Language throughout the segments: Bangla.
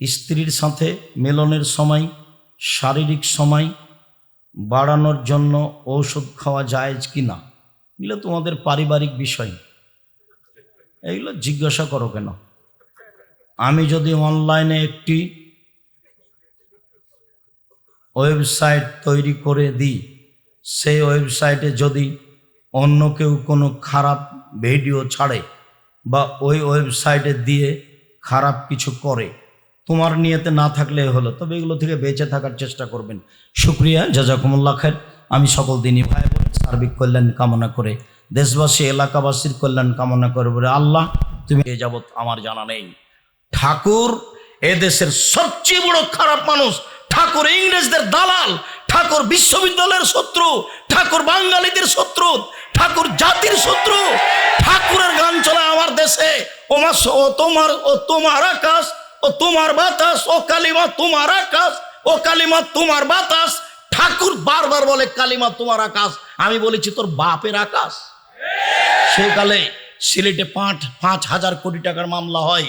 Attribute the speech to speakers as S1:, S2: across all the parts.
S1: স্ত্রীর সাথে মেলনের সময়, শারীরিক সময়, বাড়ানোর জন্য ঔষধ খাওয়া জায়েজ কি না? এগুলো তোমাদের পারিবারিক বিষয়। এগুলো জিজ্ঞাসা করো কেন? আমি যদি অনলাইনে একটি ওয়েবসাইট তৈরি করে দিই, সেই ওয়েবসাইটে যদি অন্য কেউ কোনো খারাপ ভিডিও ছাড়ে বা ওই ওয়েবসাইটে দিয়ে খারাপ কিছু করে তোমার নিয়েতে না থাকলে হলো। তবে এগুলো থেকে বেঁচে থাকার চেষ্টা করবেন। শুক্রিয়া জাজাকুমুল্লা খায়ের আমি সকল দিনই ভাই বোন, সার্বিক কল্যাণ কামনা করে, দেশবাসী, এলাকাবাসীর কল্যাণ কামনা করে বলে, আল্লাহ, তুমি এ যাবৎ আমার জানা নেই। ঠাকুর এদেশের সবচেয়ে বড় খারাপ মানুষ। ঠাকুর ইংরেজদের দালাল। ঠাকুর বিশ্ববিদ্যালয়ের শত্রু। ঠাকুর বাঙালিদের শত্রু। ঠাকুর জাতির শত্রু। ঠাকুরের গান চলে আমার দেশে। ও তোমার ও তোমার আকাশ। ও তোমার বাতাস, ও কালিমা তোমার আকাশ, ও কালিমা তোমার বাতাস। ঠাকুর বারবার বলে, কালিমা তোমার আকাশ। আমি বলেছি, তোর বাপের আকাশ। সেকালে সিলেটে পাঁচ পাঁচ হাজার কোটি টাকার মামলা হয়।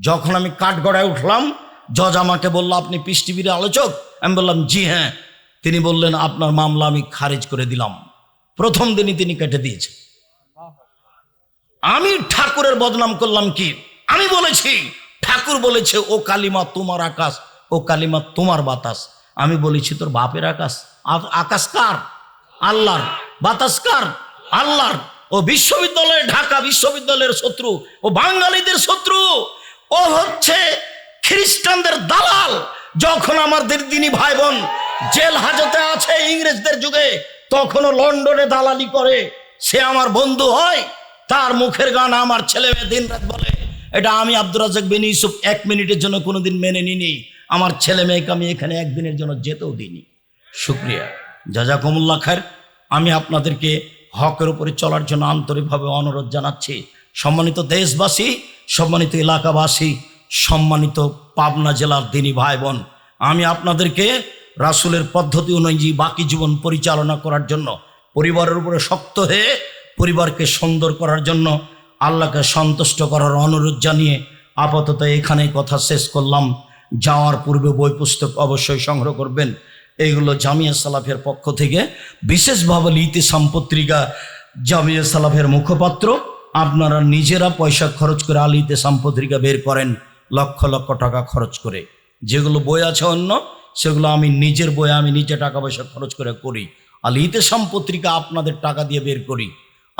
S1: যখন আমি কাঠগড়ায় উঠলাম, জজ আমাকে বলল, আপনি পিস আলোচক? আমি বললাম, জি হ্যাঁ। তিনি বললেন, আপনার মামলা আমি খারিজ করে দিলাম। প্রথম দিনই তিনি কেটে দিয়েছে আমি ঠাকুরের বদনাম করলাম কি? আমি বলেছি ঠাকুর বলেছে, ও কালিমা তোমার আকাশ, ও কালিমা তোমার বাতাস। আমি বলেছি, তোর বাপের আকাশ? আকাশ কার? আল্লাহর। বাতাস কার? আল্লাহর। ও বিশ্ববিদ্যালয়ে ঢাকা বিশ্ববিদ্যালয়ের শত্রু। ও বাঙালিদের শত্রু। ও হচ্ছে খ্রিস্টানদের দালাল। যখন আমাদের দিনী ভাই বোন জেল হাজতে আছে ইংরেজদের যুগে, তখনও লন্ডনে দালালি করে। সে আমার বন্ধু হয়, তার মুখের গান আমার ছেলে মেয়ে দিন রাত বলে। এটা আমি আব্দুর রাজাক বিন ইউসুফ এক মিনিটের জন্য কোনোদিন মেনে নিনি আমার ছেলে মেয়েকে আমি এখানে একদিনের জন্য যেতেও দিইনি। শুক্রিয়া। জাজাকুমুল্লা খায়ের আমি আপনাদেরকে হকের উপরে চলার জন্য আন্তরিকভাবে অনুরোধ জানাচ্ছি। সম্মানিত দেশবাসী, সম্মানিত এলাকাবাসী, সম্মানিত পাবনা জেলার দিনী ভাই বোন আমি আপনাদেরকে রাসুলের পদ্ধতি অনুযায়ী বাকি জীবন পরিচালনা করার জন্য, পরিবারের উপরে শক্ত হয়ে পরিবারকে সুন্দর করার জন্য আল্লাহকে সন্তুষ্ট করার অনুরোধ জানিয়ে আপাতত এখানে কথা শেষ করলাম। যাওয়ার পূর্বে বই পুস্তক অবশ্যই সংগ্রহ করবেন। এইগুলো জামিয়া সালাফের পক্ষ থেকে। বিশেষভাবে লিতি সম্পত্রিকা জামিয়া সালাফের মুখপাত্র। আপনারা নিজেরা পয়সা খরচ করে আলিতে সম্পত্রিকা বের করেন, লক্ষ লক্ষ টাকা খরচ করে। যেগুলো বই আছে অন্য, সেগুলো আমি নিজের বই, আমি নিজে টাকা পয়সা খরচ করে করি। আলিতে সম্পত্রিকা আপনাদের টাকা দিয়ে বের করি।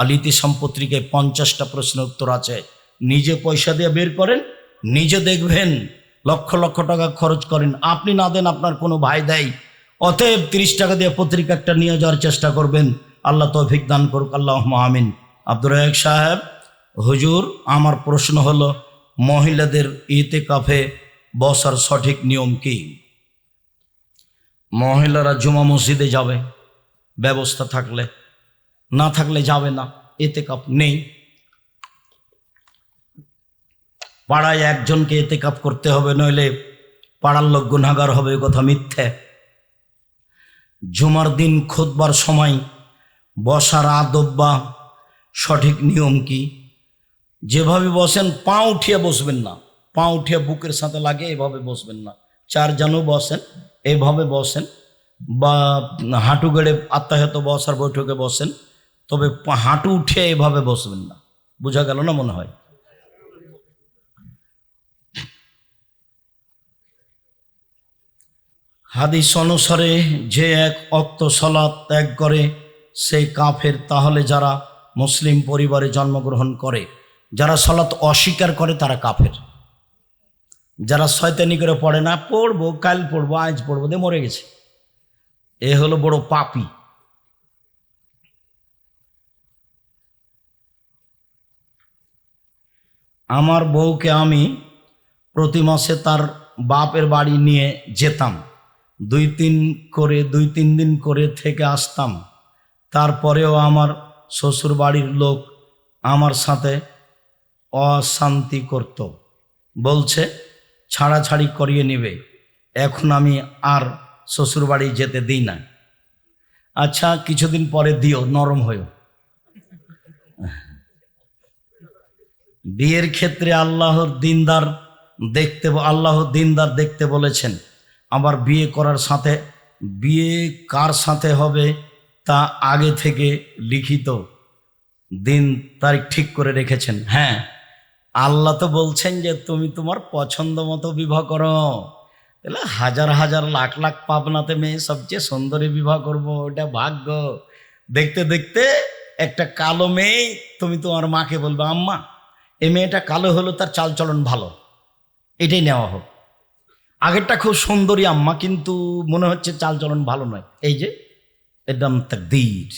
S1: আলিতে সম্পত্রিকায় পঞ্চাশটা প্রশ্নের উত্তর আছে। নিজে পয়সা দিয়ে বের করেন, নিজে দেখবেন লক্ষ লক্ষ টাকা খরচ করেন। আপনি না দেন আপনার কোনো ভাই দেয়। অতএব তিরিশ টাকা দিয়ে পত্রিকা একটা নিয়ে যাওয়ার চেষ্টা করবেন। আল্লাহ তৌফিক দান করুক আল্লাহ আমিন। আব্দুর রাহেক সাহেব, হুজুর, আমার প্রশ্ন হলো, মহিলাদের ইতে কাফে বসার সঠিক নিয়ম কি? মহিলারা জুমা মসজিদে যাবে, ব্যবস্থা থাকলে। না থাকলে যাবে না, এতে কাপ নেই। পাড়ায় একজনকে এতে কাপ করতে হবে, নইলে পাড়ার লোক গুণাগার হবে কথা মিথ্যে। জুমার দিন খোদবার সময় বসার আদব বা সঠিক নিয়ম কি? যেভাবে বসেন, পা উঠিয়ে বসবেন না। পা উঠিয়ে বুকের সাথে লাগে, এভাবে বসবেন না। চার জানও বসেন, এভাবে বসেন বা হাঁটু গেড়ে আত্মাহত বসার বৈঠকে বসেন। তবে হাঁটু উঠিয়ে এভাবে বসবেন না। বোঝা গেল না মনে হয়? হাদিস অনুসারে যে এক অক্ত সলাৎ ত্যাগ করে, সেই কাফের তাহলে যারা মুসলিম পরিবারে জন্মগ্রহণ করে, যারা সলাৎ অস্বীকার করে তারা কাফের। যারা শয়তানি করে পড়ে, না, পড়ব, কাল পড়ব, আজ পড়ব দিয়ে মরে গেছে। এ হলো বড় পাপি। আমার বউকে আমি প্রতি মাসে তার বাপের বাড়ি নিয়ে যেতাম। দুই তিন করে, দুই তিন দিন করে থেকে আসতাম। তারপরেও আমার শ্বশুর বাড়ির লোক আমার সাথে অশান্তি করত। বলছে, ছাড়াছাড়ি করিয়ে নেবে। এখন আমি আর শ্বশুর বাড়ি যেতে দিই না। আচ্ছা কিছুদিন পরে দিও, নরম হয়েও। বিয়ের ক্ষেত্রে আল্লাহর দিনদার দেখতে আল্লাহ দিনদার দেখতে বলেছেন। আবার বিয়ে করার সাথে, বিয়ে কার সাথে হবে তা আগে থেকে লিখিত দিন তারিখ ঠিক করে রেখেছেন। হ্যাঁ আল্লাহ তো বলছেন যে তুমি তোমার পছন্দ মতো বিবাহ করো। তাহলে হাজার হাজার লাখ লাখ পাবনাতে মেয়ে সবচেয়ে সুন্দরী বিবাহ করব, ওটা ভাগ্য। দেখতে দেখতে একটা কালো মেয়ে তুমি তোমার মাকে বলবে, আম্মা এই মেয়েটা কালো হলো, তার চালচলন ভালো। এটাই নেওয়া হোক। আগেরটা খুব সুন্দরী আম্মা, কিন্তু মনে হচ্ছে চালচলন ভালো নয়। এই যে একদম তাকদীর।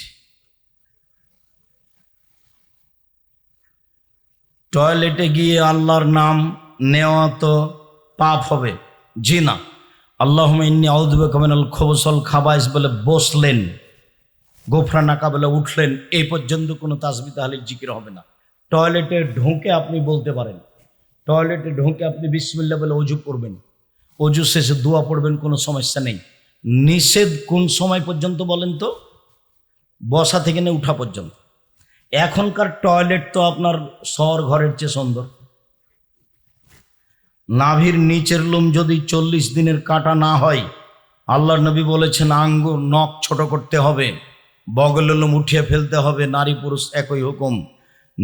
S1: টয়লেটে গিয়ে আল্লাহর নাম নেওয়া তো পাপ হবে। জি না। আল্লাহ ইন্নি আউদ্বে কমিনাল খবসল খাবাইস বলে বসলেন। গোফরা নাকা বলে উঠলেন। এই পর্যন্ত কোনো তাসবি তাহলে জিকির হবে না। টয়লেটে ঢুকে আপনি বলতে পারেন। টয়লেটে ঢুকে আপনি বিসমিল্লা বলে অজু করবেন। অজু শেষে দোয়া পড়বেন, কোনো সমস্যা নেই। নিষেধ কোন সময় পর্যন্ত বলেন তো? বসা থেকে নিয়ে উঠা পর্যন্ত। এখনকার টয়লেট তো আপনার শহর ঘরের চেয়ে সুন্দর। নাভির নিচের লোম যদি চল্লিশ দিনের কাটা না হয় আল্লাহ নবী বলেছেন, আঙ্গুর নখ ছোট করতে হবে, বগলের লোম উঠিয়ে ফেলতে হবে, নারী পুরুষ একই হুকুম।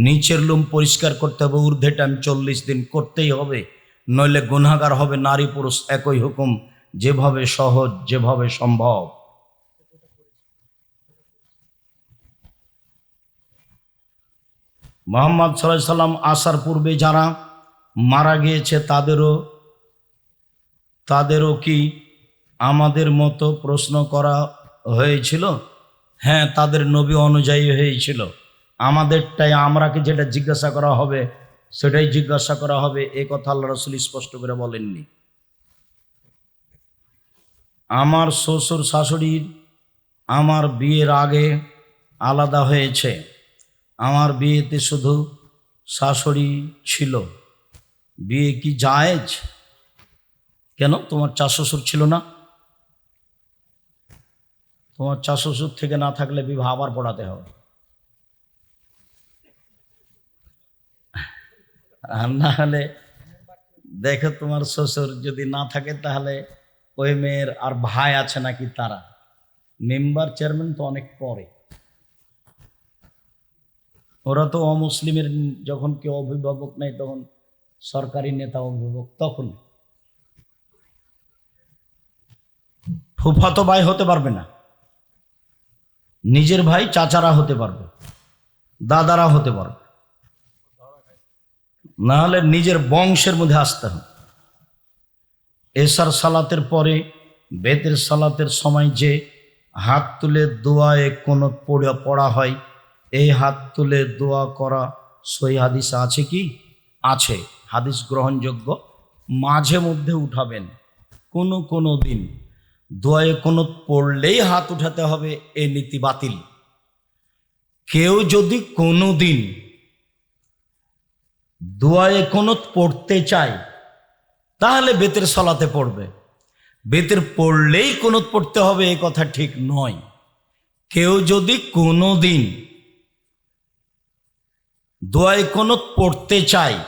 S1: নিচের লোম পরিষ্কার করতে হবে, ঊর্ধ্বে টাইম চল্লিশ দিন করতেই হবে, নইলে গুনাগার হবে, নারী পুরুষ একই হুকুম, যেভাবে সহজ, যেভাবে সম্ভব। মোহাম্মদ সাল্লাহ সাল্লাম আসার পূর্বে যারা মারা গিয়েছে, তাদেরও তাদেরও কি আমাদের মতো প্রশ্ন করা হয়েছিল? হ্যাঁ তাদের নবী অনুযায়ী হয়েছিল। আমাদেরটাই, আমরাকে যেটা জিজ্ঞাসা করা হবে, সেটাই জিজ্ঞাসা করা হবে, এ কথা আল্লাহ রসুল স্পষ্ট করে বলেননি। আমার শ্বশুর শাশুড়ির আমার বিয়ের আগে আলাদা হয়েছে। আমার বিয়েতে শুধু শাশুড়ি ছিল। বিয়ে কি জায়েজ? কেন? তোমার চা শ্বশুর ছিল না? তোমার চা শ্বশুর থেকে না থাকলে বিবাহ আবার পড়াতে হবে। আর না হলে দেখো তোমার শ্বশুর যদি না থাকে তাহলে ওই মেয়ের আর ভাই আছে নাকি তারা? মেম্বার চেয়ারম্যান তো অনেক পরে। ওরা তো অমুসলিমের যখন কেউ অভিভাবক নেই তখন সরকারি নেতা অভিভাবক তখন। ফুফাতো ভাই হতে পারবে না। নিজের ভাই চাচারা হতে পারবে। দাদারা হতে পারবে। না হলে নিজের বংশের মধ্যে আসতে হবে। এসার সালাতের পরে বেতের সালাতের সময় যে হাত তুলে দোয়ায় কোনো পড়ে, পড়া হয়, এই হাত তুলে দোয়া করা সই হাদিস আছে কি? আছে। হাদিস গ্রহণযোগ্য। মাঝে মধ্যে উঠাবেন। কোনো কোনো দিন দোয়ায় কোনো পড়লেই হাত উঠাতে হবে, এ নীতি বাতিল। কেউ যদি কোনো দিন দোয়ায় কোনো পড়তে চায়, তাহলে বেতের সলাতে পড়বে। বেতের পড়লেই কোনো পড়তে হবে, এ কথা ঠিক নয়। কেউ যদি কোনো দিন দোয়ায় কোনো পড়তে চায়,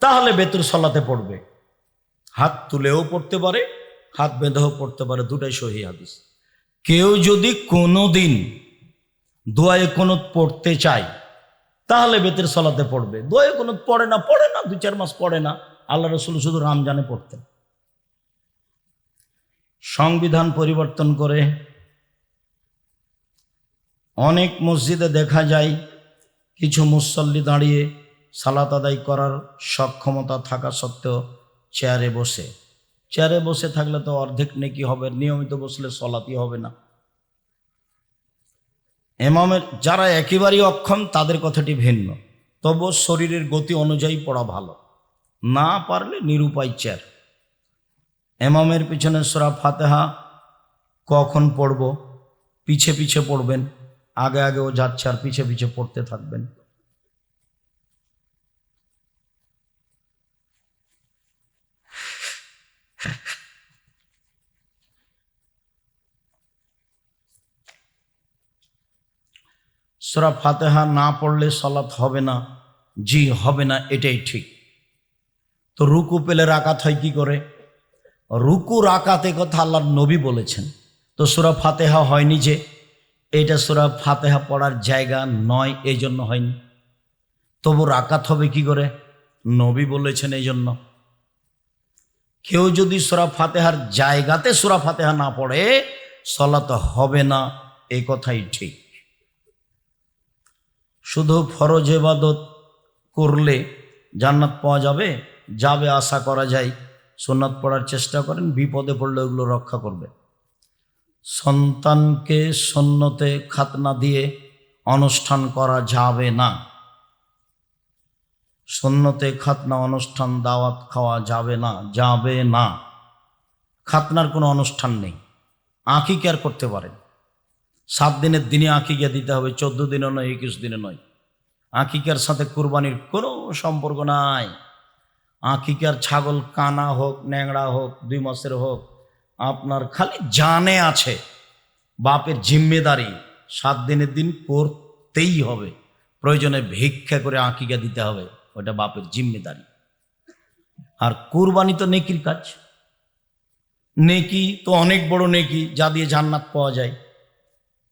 S1: তাহলে বেতের সলাতে পড়বে। হাত তুলেও পড়তে পারে, হাত বেঁধেও পড়তে পারে, দুটাই সহি হাদিস। কেউ যদি কোনো দিন দোয়ায় কোনো পড়তে চায় তাহলে বেতের সলাতে পড়বে। দোয়ে কোনো পড়ে না পড়ে না দু চার মাস পড়ে না। আল্লাহ রসুল শুধু রামজানে পড়তেন। সংবিধান পরিবর্তন করে অনেক মসজিদে দেখা যায়, কিছু মুসল্লি দাঁড়িয়ে সালাত আদায় করার সক্ষমতা থাকা সত্ত্বেও চেয়ারে বসে। চেয়ারে বসে থাকলে তো অর্ধেক নেকি হবে, নিয়মিত বসলে সলাতি হবে না। এমামের যারা একেবারেই অক্ষম, তাদের কথাটি ভিন্ন। তবু শরীরের গতি অনুযায়ী পড়া ভালো। না পারলে নিরুপায় চেয়ার এমামের পিছনে সোরা ফাতেহা কখন পড়ব? পিছে পিছে পড়বেন, আগে আগেও যাচ্ছে আর পিছে পিছে পড়তে থাকবেন। সোরা ফাতেহা না পড়লে সলাৎ হবে না, জি হবে না, এটাই ঠিক। তো রুকু পেলে রাকাত হয় কি করে? রুকু রাকাতে কথা আল্লাহর নবী বলেছেন। তো সুরা ফাতেহা হয়নি যে এটা সুরা ফাতেহা পড়ার জায়গা নয় এই জন্য হয়নি। তবু রাকাত হবে কি করে? নবী বলেছেন এই জন্য কেউ যদি সুরা ফাতেহার জায়গাতে সুরা ফাতেহা না পড়ে, সলাত হবে না, এ কথাই ঠিক। শুধু ফরজ এবাদত করলে জান্নাত পাওয়া যাবে? যাবে আশা করা যায়। সোনাত পড়ার চেষ্টা করেন, বিপদে পড়লে ওগুলো রক্ষা করবে। সন্তানকে সন্নতে খাতনা দিয়ে অনুষ্ঠান করা যাবে না। সন্নতে খাতনা, অনুষ্ঠান, দাওয়াত খাওয়া যাবে না যাবে না। খাতনার কোনো অনুষ্ঠান নেই। আঁকি কেয়ার করতে পারেন। সাত দিনের দিনে আঁকিকা দিতে হবে, চোদ্দ দিনে নয়, একুশ দিনে নয়। আঁকিকার সাথে কুরবানির কোনো সম্পর্ক নাই। আঁকিকার ছাগল কানা হোক, ন্যাংড়া হোক, দুই মাসের হোক, আপনার খালি জানে আছে, বাপের জিম্মেদারি, সাত দিনের দিন করতেই হবে। প্রয়োজনে ভিক্ষা করে আঁকিকা দিতে হবে, ওটা বাপের জিম্মেদারি। আর কোরবানি তো নেকির কাজ। নেকি তো অনেক বড় নেকি, যা দিয়ে জান্নাত পাওয়া যায়।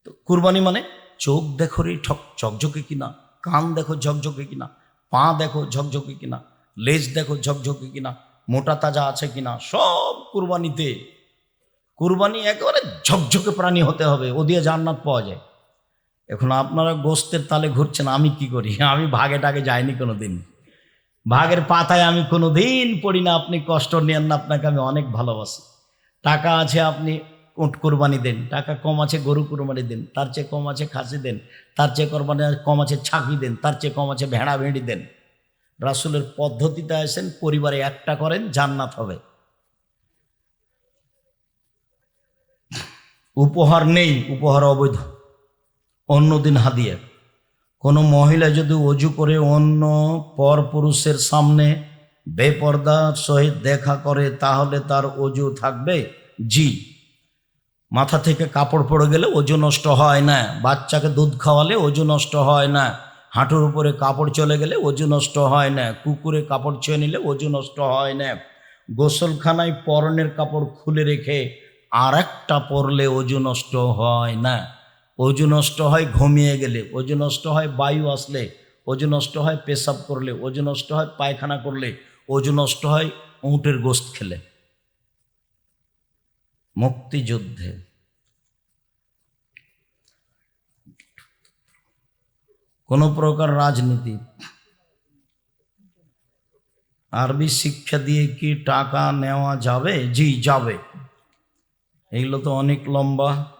S1: তো কুরবানি মানে চোখ দেখো রে ঠক, ঝকঝকে কিনা, কান দেখো ঝকঝকে কিনা, পা দেখো ঝকঝকে কিনা, লেজ দেখো ঝকঝকে কিনা, মোটা তাজা আছে কিনা, সব কুরবানিতে। কুরবানি একেবারে ঝকঝকে প্রাণী হতে হবে, ও দিয়ে জান্নাত পাওয়া যায়। এখন আপনারা গোস্তের তালে ঘুরছেন, আমি কি করি? আমি ভাগে টাগে যাইনি কোনো দিন ভাগের পাতায় আমি কোনো দিন পড়ি না, আপনি কষ্ট নেন না, আপনাকে আমি অনেক ভালোবাসি। টাকা আছে আপনি উঁট কোরবানি দেন, টাকা কম আছে, গরু কোরবানি দেন, তার চেয়ে কম আছে খাসি দেন, তার চেয়ে কোরবানি কম আছে ছাগি দেন, তার চেয়ে কম আছে ভেড়া ভেড়ি দেন। রাসুলের পদ্ধতিতে আসেন, পরিবারে একটা করেন, জান্নাত হবে। উপহার নেই, উপহার অবৈধ। অন্যদিন হাদিয়া। কোনো মহিলা যদি অজু করে অন্য পর পুরুষের সামনে বেপর্দার সহিত দেখা করে, তাহলে তার অজু থাকবে? জি। মাথা থেকে কাপড় পড়ে গেলে ওজু নষ্ট হয় না বাচ্চাকে দুধ খাওয়ালে ওজু নষ্ট হয় না হাঁটুর উপরে কাপড় চলে গেলে ওজু নষ্ট হয় না কুকুরে কাপড় ছুঁয়ে নিলে ওজু নষ্ট হয় না গোসলখানায় পরনের কাপড় খুলে রেখে আর একটা পরলে ওজু নষ্ট হয় না ওজু নষ্ট হয় ঘুমিয়ে গেলে ওজু নষ্ট হয় বায়ু আসলে ওজু নষ্ট হয় পেশাব করলে ওজু নষ্ট হয় পায়খানা করলে ওজু নষ্ট হয় উঁটের গোস্ত খেলে মুক্তিযুদ্ধে। কোনো প্রকার রাজনীতি, আরবি শিক্ষা দিয়ে কি টাকা নেওয়া যাবে? জি, যাবে। এগুলো তো অনেক লম্বা।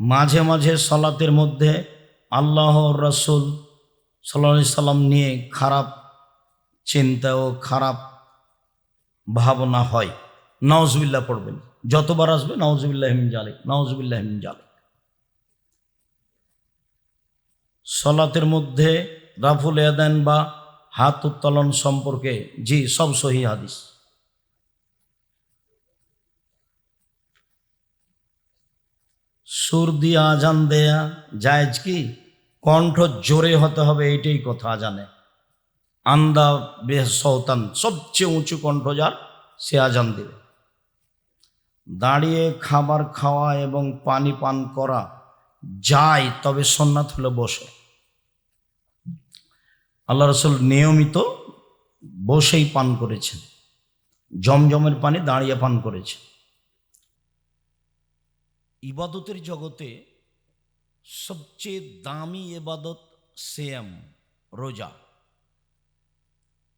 S1: মাঝে মাঝে সলাতের মধ্যে আল্লাহ রসুল সাল্লা সাল্লাম নিয়ে খারাপ চিন্তা ও খারাপ ভাবনা হয়। নওয়াজবিল্লা পড়বেন। যতবার আসবে নওয়াজবিল্লাহ হিম জালে নওয়াজবিল্লাহ হিম সলাতের মধ্যে রাফুল এদান বা হাত উত্তোলন সম্পর্কে, জি, সব সহি হাদিস। সুর দিয়ে, আজান দেয়া, জায়েজ কি? কণ্ঠ জোরে হতে হবে, এইটাই কথা আজানে আন্দা বে সৌতান, সবচেয়ে উঁচু কণ্ঠ যার, সে আজান দেবে। দাঁড়িয়ে খাবার খাওয়া এবং পানি পান করা যায়, তবে সন্ন্যাত হলে বসে। আল্লাহ রসুল নিয়মিত বসেই পান করেছেন। জমজমের পানি দাঁড়িয়ে পান করেছে ইবাদতের জগতে সবচেয়ে দামি এবাদত সিয়াম, রোজা।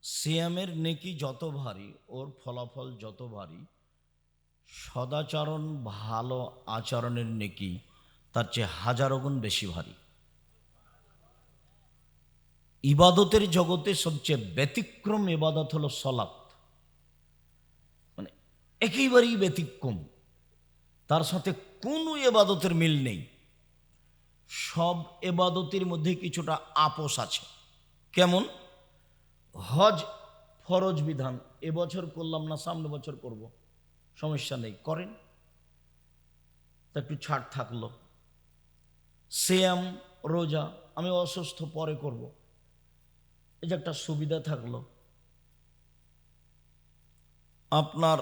S1: সিয়ামের নেকি যত ভারী, ওর ফলাফল যত ভারী, সদাচরণ ভালো আচরণের নেকি তার চেয়ে হাজারো গুণ বেশি ভারী। ইবাদতের জগতে সবচেয়ে ব্যতিক্রম ইবাদত হলো সলাৎ। মানে একেবারেই ব্যতিক্রম। তার সাথে কোনো এবাদতের মিল নেই। সব এবাদতের মধ্যে কিছুটা আপোষ আছে। কেমন? হজ ফরজ বিধান, এবছর করলাম না, সামনে বছর করব। সমস্যা নেই, করেন। তা একটু ছাড় থাকল। শ্যাম রোজা, আমি অসুস্থ, পরে করব। এই যে একটা সুবিধা থাকল। আপনার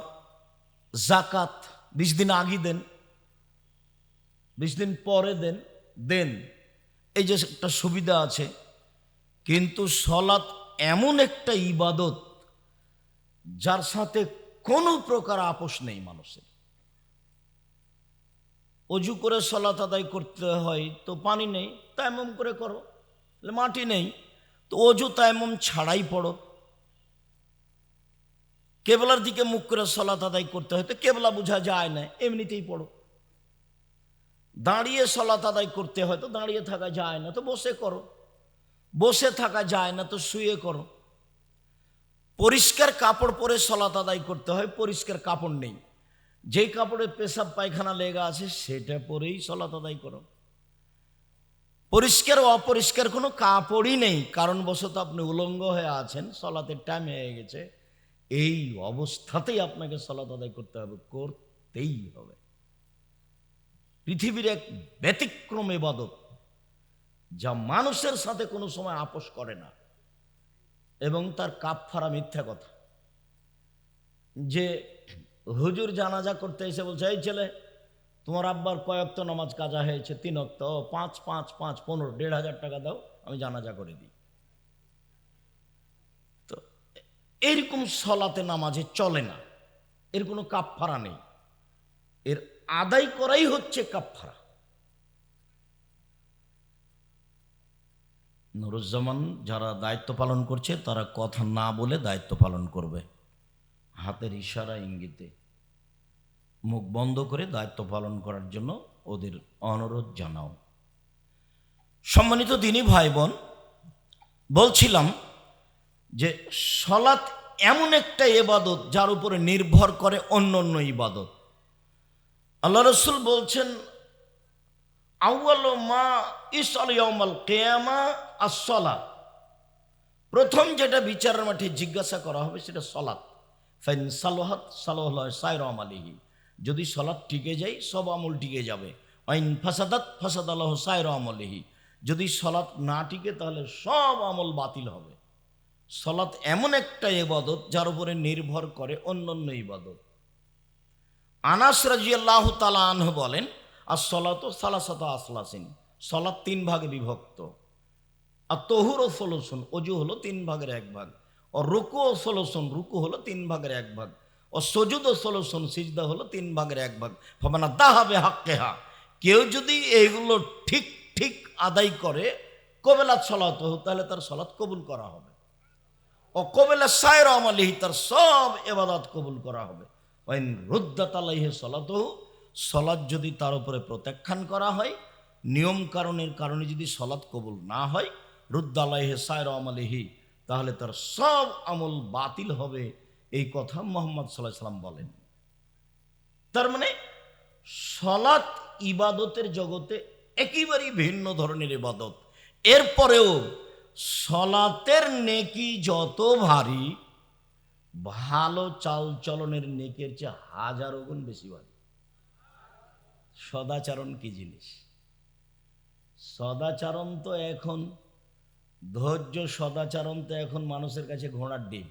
S1: জাকাত বিশ দিন আগে দেন, বিশ দিন পরে দেন দেন। এই যে একটা সুবিধা আছে, কিন্তু সলাৎ এমন একটা ইবাদত যার সাথে কোনো প্রকার আপোষ নেই মানুষের। অজু করে সলাত আদায় করতে হয়, তো পানি নেই, তাইমম করে করো। মাটি নেই, তো অজু তাইমম ছাড়াই পড়ো। কেবলার দিকে মুখ করে সলাত আদায় করতে হয়, তো কেবলা বোঝা যায় না, এমনিতেই পড়ো। দাঁড়িয়ে সলাত আদায় করতে হয়, তো দাঁড়িয়ে থাকা যায় না, তো বসে করো। বসে থাকা যায় না তো শুয়ে করো। পরিষ্কার কাপড় পরে সলাত আদায় করতে হয়, পরিষ্কার কাপড় নেই। যেই কাপড়ে পেশাব, পায়খানা লেগা আছে, সেটা পরেই সলাত আদায় করো। পরিষ্কার ও অপরিষ্কার কোনো কাপড়ই নেই, কারণবশত আপনি উলঙ্গ হয়ে আছেন, সলাতের টাইম হয়ে গেছে। এই অবস্থাতেই আপনাকে সলাত আদায় করতে হবে, করতেই হবে। পৃথিবীর এক ব্যতিক্রম এবাদত। যা মানুষের সাথে কোনো সময় আপোষ করে না। এবং তার কাপ ফারা মিথ্যা কথা। যে হুজুর জানাজা করতে এসে বলছে, এই ছেলে, তোমার আব্বার কয়েকত নামাজ কাজা হয়েছে, তিন অক্ত, পাঁচ পাঁচ পাঁচ, পনেরো, দেড় হাজার টাকা দাও, আমি জানাজা করে দিই। তো এরকম সলাতে নামাজে চলে না। এর কোনো কাপফারা নেই। এর আদায় করাই হচ্ছে কাপফারা নুরুজ্জামান যারা দায়িত্ব পালন করছে, তারা কথা না বলে দায়িত্ব পালন করবে। হাতের ইশারা ইঙ্গিতে। মুখ বন্ধ করে দায়িত্ব পালন করার জন্য ওদের অনুরোধ জানাও। সম্মানিত দিনী ভাই বোন বলছিলাম যে সলাৎ এমন একটা ইবাদত যার উপরে নির্ভর করে অন্য অন্য ইবাদত। আল্লাহ রসুল বলছেন মা কেয়ামা প্রথম যেটা বিচারের মাঠে জিজ্ঞাসা করা হবে সেটা সলাৎ ফাইন আলিহি যদি সলাৎ টিকে যায়, সব আমল টিকে যাবে। ফাসাদাত ফাসাদ যদি সলাৎ না টিকে, তাহলে সব আমল বাতিল হবে। সলাৎ এমন একটা ইবাদত যার উপরে নির্ভর করে অন্য অন্য ইবাদত। আনাস রাজিয়াল্লাহ তালা আনহ বলেন আর সলাত সালাসাত আসলাসিন। সলাৎ তিন ভাগে বিভক্ত। আর তহুর ও সলোসন অজু হলো তিন ভাগের এক ভাগ। ও রুকু ও সলোসন, রুকু হলো তিন ভাগের এক ভাগ। ও সজুদ ও সলোসন, সিজদা হলো তিন ভাগের এক ভাগ। ফবানা দাহাবে হাক্কে হা কেউ যদি এইগুলো ঠিক ঠিক আদায় করে, কবেলাত সলাত হোক তাহলে তার সলাৎ কবুল করা হবে। ও কবেলা সায়র আমালিহি, তার সব এবাদত কবুল করা হবে। ওয়াইন রুদ্দাত আলাইহে সলাত সলাৎ যদি তার উপরে প্রত্যাখ্যান করা হয়, নিয়ম কারণের কারণে যদি সলাৎ কবুল না হয় রুদ্দালাইহে সায়র আমালিহি, তাহলে তার সব আমল বাতিল হবে, এই কথা মোহাম্মদ সাল্লাহ সাল্লাম বলেন। তার মানে সলাৎ ইবাদতের জগতে একেবারেই ভিন্ন ধরনের ইবাদত। এরপরেও সলাতের নেকি যত ভারী, ভালো চাল চলনের নেকের চেয়ে হাজারো গুণ বেশি ভারী। সদাচরণ কি জিনিস? সদাচরণ তো এখন, ধৈর্য সদাচরণ তো এখন মানুষের কাছে ঘোড়ার ডিম।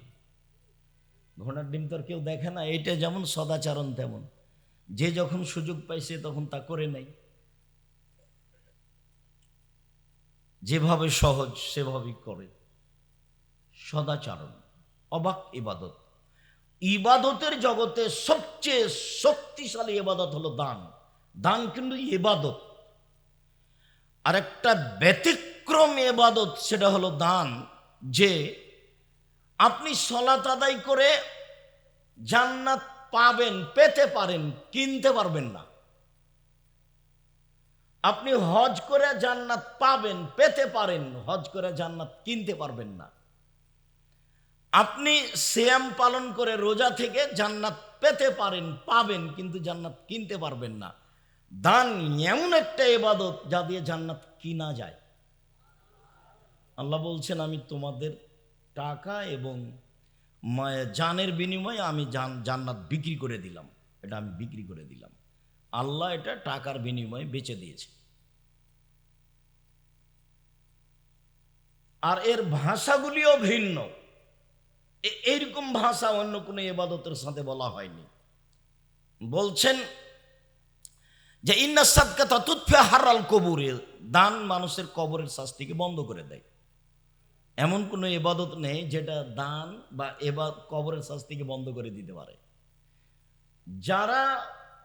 S1: ঘোড়ার ডিম তো কেউ দেখে না এটা যেমন সদাচরণ তেমন। যে যখন সুযোগ পাইছে তখন তা করে নেই যেভাবে সহজ, সেভাবেই করে। সদাচরণ, অবাক ইবাদত। ইবাদতের জগতে সবচেয়ে শক্তিশালী ইবাদত হলো দান। দান কিন্তু ইবাদত। আর একটা ব্যতিক্রম এবাদত সেটা হলো দান, যে আপনি সলাত আদায় করে জান্নাত পাবেন, পেতে পারেন, কিনতে পারবেন না। আপনি হজ করে জান্নাত পাবেন, পেতে পারেন, হজ করে জান্নাত কিনতে পারবেন না। আপনি শ্যাম পালন করে রোজা থেকে জান্নাত পেতে পারেন, পাবেন, কিন্তু জান্নাত কিনতে পারবেন না। দান এমন একটা এবাদত যা দিয়ে জান্নাত কিনা যায়। আল্লাহ বলছেন, আমি তোমাদের টাকা এবং জানের বিনিময়ে আমি জান জান্নাত বিক্রি করে দিলাম। এটা আমি বিক্রি করে দিলাম। আল্লাহ এটা টাকার বিনিময়ে বেচে দিয়েছে। আর এর ভাষাগুলিও ভিন্ন। এইরকম ভাষা অন্য কোনো এবাদতের সাথে বলা হয়নি। বলছেন যে ইন্না সাদকাতা তুৎফে হারাল কবুরে দান মানুষের কবরের শাস্তিকে বন্ধ করে দেয়। এমন কোনো এবাদত নেই যেটা দান বা এবার কবরের শাস্তিকে বন্ধ করে দিতে পারে। যারা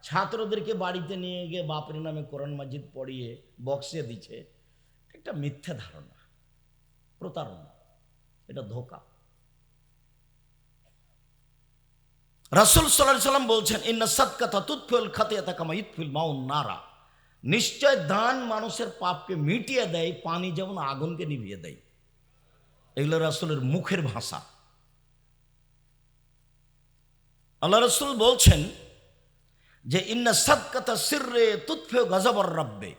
S1: ছাত্রদেরকে বাড়িতে নিয়ে গিয়ে বাপের নামে কোরআন মাজিদ পড়িয়ে বক্সে দিচ্ছে, একটা মিথ্যা ধারণা, প্রতারণা, এটা ধোকা। রাসুল সাল্লাহ সাল্লাম বলছেন, ইন্না সাদকাতা তুৎফুল খাতিয়াতা কামা ইতফুল মাউন নারা। নিশ্চয় দান মানুষের পাপকে মিটিয়ে দেয়, পানি যেমন আগুনকে নিভিয়ে দেয়। এগুলো রাসুলের মুখের ভাষা। আল্লাহ রসুল বলছেন যে, ইন্না সাদকাতা সিররে তুৎফে গজবর রাব্বে।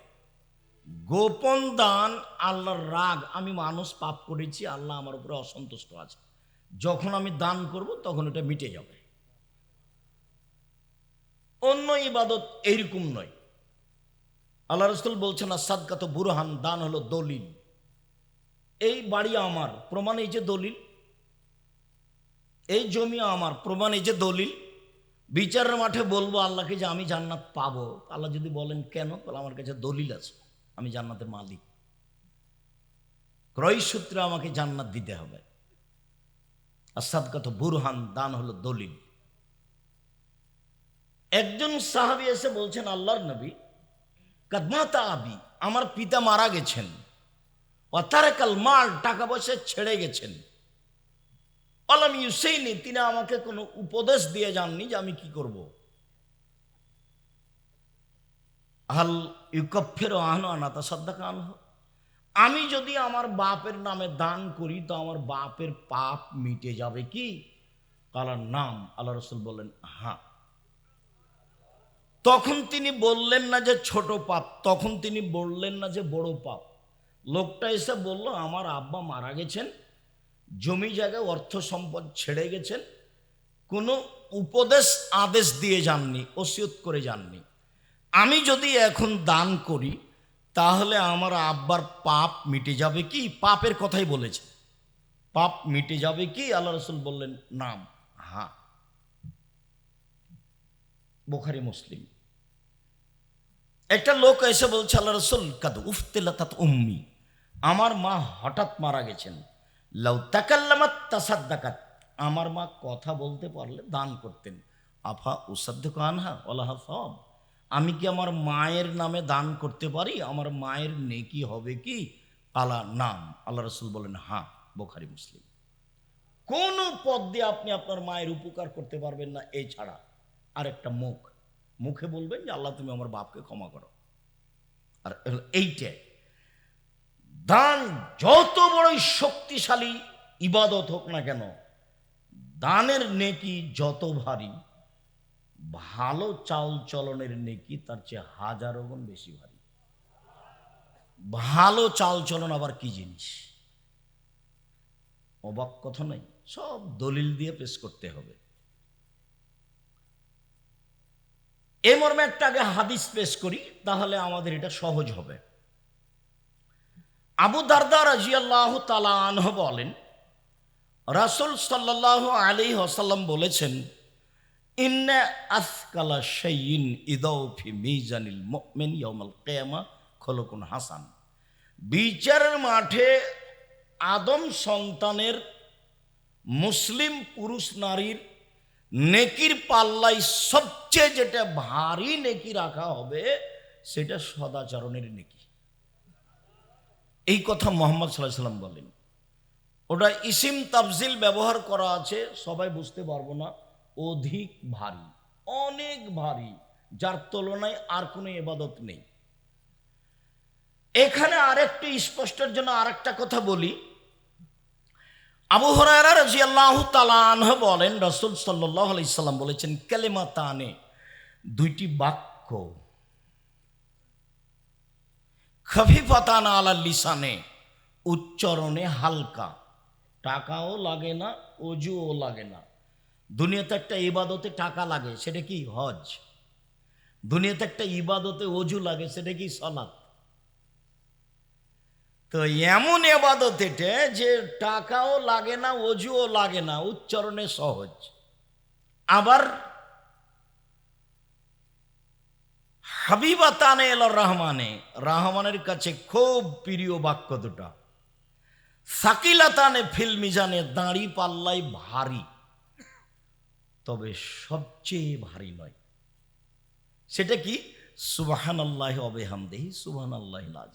S1: গোপন দান, আল্লাহর রাগ, আমি মানুষ পাপ করেছি, আল্লাহ আমার উপরে অসন্তুষ্ট আছে। যখন আমি দান করব, তখন এটা মিটে যাবে। অন্য ইবাদত এইরকম নয়। আল্লাহ রসুল বলছেন না সাদকাত বুরহান, দান হলো দলিল। এই বাড়ি আমার, প্রমাণ এই যে দলিল। এই জমি আমার, প্রমাণ এই যে দলিল। বিচারের মাঠে বলব আল্লাহকে যে আমি জান্নাত পাবো। আল্লাহ যদি বলেন কেন, তাহলে আমার কাছে দলিল আছে। আমি জান্নাতের মালিক। ক্রয় সূত্রে আমাকে জান্নাত দিতে হবে। আর সাদকাত বুরহান, দান হলো দলিল। একজন সাহাবি এসে বলছেন, আল্লাহর নবী কাদমাতা আবি, আমার পিতা মারা গেছেন। অতারাকাল মাল, টাকা পয়সা ছেড়ে গেছেন। আলাম ইউসেইনি, তিনি আমাকে কোনো উপদেশ দিয়ে যাননি যে আমি কি করব। হাল ইউকফের আহন আনাতা সাদ্দাকা আনহ। আমি যদি আমার বাপের নামে দান করি, তো আমার বাপের পাপ মিটে যাবে কি? কালার নাম। আল্লাহ রসুল বললেন হ্যাঁ। তখন তিনি বললেন না যে ছোট পাপ, তখন তিনি বললেন না যে বড় পাপ। লোকটা এসে বলল, আমার আব্বা মারা গেছেন, জমি জায়গায় অর্থ সম্পদ ছেড়ে গেছেন, কোনো উপদেশ, আদেশ দিয়ে যাননি, ওসিয়ত করে যাননি। আমি যদি এখন দান করি, তাহলে আমার আব্বার পাপ মিটে যাবে কি? পাপের কথাই বলেছে। পাপ মিটে যাবে কি? আল্লাহ রসুল বললেন, নাম হ্যাঁ বোখারি, মুসলিম। একটা লোক এসে বলছে, আল্লাহ রসুল, কাদ উফতেলাত উম্মি। আমার মা হঠাৎ মারা গেছেন। লাউ তাকাল্লামাত তাসাদ্দাকাত। আমার মা কথা বলতে পারলে দান করতেন। আফা উসাধ্য কানহা ওলাহা সব আমি কি আমার মায়ের নামে দান করতে পারি? আমার মায়ের নেকি হবে কি? আলা, নাম। আল্লাহ রসুল বলেন হ্যাঁ বোখারি, মুসলিম। কোনো পদ দিয়ে আপনি আপনার মায়ের উপকার করতে পারবেন না, এছাড়া ছাড়া আর একটা মুখ। মুখে বলবেন যে, আল্লাহ তুমি আমার বাপকে ক্ষমা করো। আর এইটাই। দান যত বড়ই শক্তিশালী ইবাদত হোক না কেন, দানের নেকি যত ভারী, ভালো চাল চলনের নেকি তার চেয়ে হাজারো গুণ বেশি ভারী। ভালো চাল চলন আবার কি জিনিস? অবাক কথা নেই সব দলিল দিয়ে পেশ করতে হবে। এ মর্মে একটা আগে হাদিস পেশ করি, তাহলে আমাদের এটা সহজ হবে। আবু দারদা রাজিয়াল্লাহ তালাহ বলেন, রাসুল সাল্লাহ আলী হাসাল্লাম বলেছেন, ইন্না আসকালা শাইইন ইদাউফি মিজানিল মুমিন ইয়াউমাল কিয়ামা খলকুন হাসান। বিচারের মাঠে আদম সন্তানের মুসলিম পুরুষ নারীর নেকির পাল্লাই সবচেয়ে যেটা ভারী নেকি রাখা হবে, সেটা সদাচরণের নেকি। এই কথা মোহাম্মদ সাল্লাহ সাল্লাম বলেন। ওটা ইসিম তাফজিল ব্যবহার করা আছে, সবাই বুঝতে পারব না। অধিক ভারী, অনেক ভারী, যার তুলনায় আর কোনো এবাদত নেই। এখানে আরেকটি স্পষ্টের জন্য আরেকটা কথা বলি। আবু হরারা বলেন, রসুল সাল্লাহ আলাইসাল্লাম বলেছেন, কেলেমা তানে দুইটি বাক্য। খফিফাতান আলা লিসানে, উচ্চারণে হালকা। টাকাও লাগে না, অজুও লাগে না। দুনিয়াতে একটা ইবাদতে টাকা লাগে, সেটা কি? হজ। দুনিয়াতে একটা ইবাদতে অজু লাগে, সেটা কি? সলাৎ তো এমন এবাদত এটা যে টাকাও লাগে না, অজুও লাগে না, উচ্চারণে সহজ। আবার হাবিবা তানে এল রহমানে, রহমানের কাছে খুব প্রিয় বাক্য দুটা। সাকিলাতানে ফিল মিজানে, দাঁড়ি পাল্লাই ভারী। তবে সবচেয়ে ভারী নয়। সেটা কি? সুবাহান আল্লাহ অবেহামদেহি সুবাহান আল্লাহ লাজ